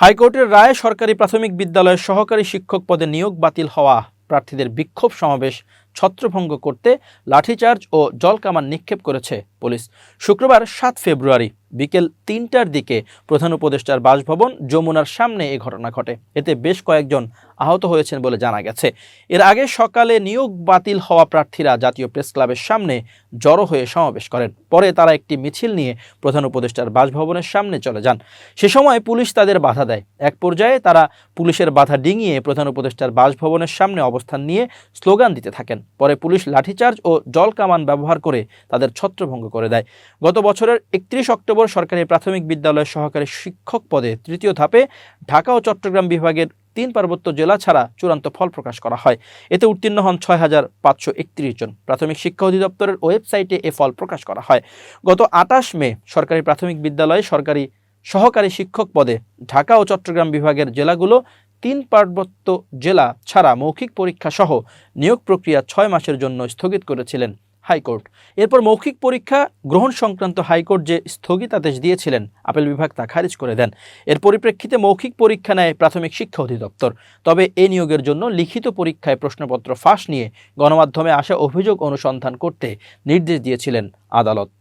হাইকোর্টের রায়ে সরকারি প্রাথমিক বিদ্যালয়ের সহকারী শিক্ষক পদে নিয়োগ বাতিল হওয়া প্রার্থীদের বিক্ষোভ সমাবেশ ছত্রভঙ্গ করতে লাঠিচার্জ ও জলকামান নিক্ষেপ করেছে পুলিশ। শুক্রবার সাত ফেব্রুয়ারি বিকেল তিনটার দিকে প্রধান উপদেষ্টার বাসভবন যমুনার সামনে এ ঘটনা ঘটে। এতে বেশ কয়েকজন আহত হয়েছেন বলে জানা গেছে। এর আগে সকালে নিয়োগ বাতিল হওয়া প্রার্থীরা জাতীয় প্রেস ক্লাবের সামনে জড়ো হয়ে সমাবেশ করেন। পরে তারা একটি মিছিল নিয়ে প্রধান উপদেষ্টার বাসভবনের সামনে চলে যান। সে সময় পুলিশ তাদের বাধা দেয়। এক পর্যায়ে তারা পুলিশের বাধা ডিঙিয়ে প্রধান উপদেষ্টার বাসভবনের সামনে অবস্থান নিয়ে স্লোগান দিতে থাকেন। পরে পুলিশ লাঠিচার্জ ও জল কামান ব্যবহার করে তাদের ছত্রভঙ্গ করে দেয়। গত বছরের একত্রিশ অক্টোবর সরকারি প্রাথমিক বিদ্যালয়ের সহকারী শিক্ষক পদে তৃতীয় ধাপে ঢাকা ও চট্টগ্রাম বিভাগের তিন পার্বত্য জেলা ছাড়া চূড়ান্ত ফল প্রকাশ করা হয়। এতে উত্তীর্ণ হন ছয় হাজার পাঁচশো একত্রিশ জন। প্রাথমিক শিক্ষা অধিদপ্তরের ওয়েবসাইটে এ ফল প্রকাশ করা হয়। গত আটাশ মে সরকারি প্রাথমিক বিদ্যালয়ে সরকারি সহকারী শিক্ষক পদে ঢাকা ও চট্টগ্রাম বিভাগের জেলাগুলো তিন পার্বত্য জেলা ছাড়া মৌখিক পরীক্ষা সহ নিয়োগ প্রক্রিয়া ছয় মাসের জন্য স্থগিত করেছিলেন। হাইকোর্ট। এরপর মৌখিক পরীক্ষা, গ্রহণ সংক্রান্ত হাইকোর্ট যে স্থগিতাদেশ দিয়েছিলেন, আপেল বিভাগ তা খারিজ করে দেন। এর পরিপ্রেক্ষিতে মৌখিক পরীক্ষা নেয় প্রাথমিক শিক্ষা অধিদপ্তর। তবে এ নিয়োগের জন্য লিখিত পরীক্ষায় প্রশ্নপত্র ফাঁস নিয়ে গণমাধ্যমে আসা অভিযোগ অনুসন্ধান করতে নির্দেশ দিয়েছিলেন আদালত।